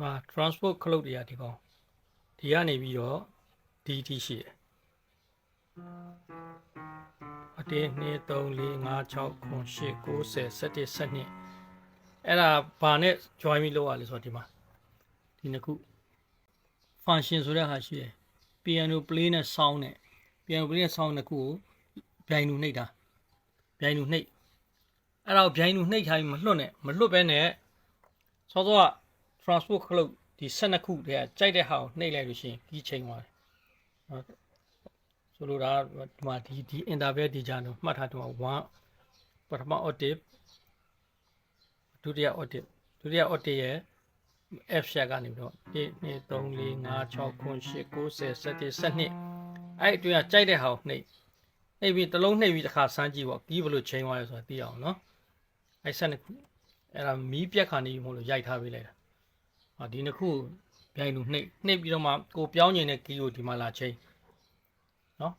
မှာ transport ခလုတ်တွေကဒီကောင်ဒီကနေပြီးတော့ဒီအထိရှိတယ်အတင်း2 3 4 5 6 9 10 90 17 12အဲ့ဒါဘာနဲ့ join ပြီးလောက်ရလဲဆိုတော့ဒီမှာဒီနှစ်ခု function ဆိုတဲ့ဟာရှိတယ် piano play နဲ့ sound နဲ့ piano play နဲ့ sound နှစ်ခုကိုဗျိုင်လူနှိပ်တာဗျိုင်လူနှိပ်အဲ့ဒါကိုဗျိုင်လူနှိပ်ထားပြီးမလွတ်နဲ့မလွတ်ပဲနဲ့စောစောက transport ခလုတ်ဒီ12ခုတည်းကကြိုက်တဲ့ဟာကိုနှိပ်လိုက်လို့ရှိရင်ကြီးချိန်သွားတယ်နော်ဆိုလိုတာကဒီမှာဒီဒီ interval ဒီကြတော့မှတ်ထားတယ်1ပထမ octave ဒုတိယ octave ဒုတိယ octave ရဲ့ F sharp ကနေပြီးတော့1 2 3 4 5 6 9 10 11 12အဲ့အတွင်းကကြိုက်တဲ့ဟာကိုနှိပ်နှိပ်ပြီးတစ်လုံးနှိပ်ပြီးတစ်ခါစမ်းကြည့်ပေါ့ကြီးဘယ်လိုချိန်သွားလဲဆိုတာသိအောင်နော်အဲ့12ခုအဲ့ဒါမီးပြက်ခါနေပြီမဟုတ်လို့ရိုက်ထားပေးလိုက်တာဟာ ဒီနှစ်ခုကိုပြိုင်လို့နှိပ်နှိပ်ပြီးတော့မှကိုပြောင်းကျင်တဲ့ကီးကိုဒီမှာလာချိန်နော်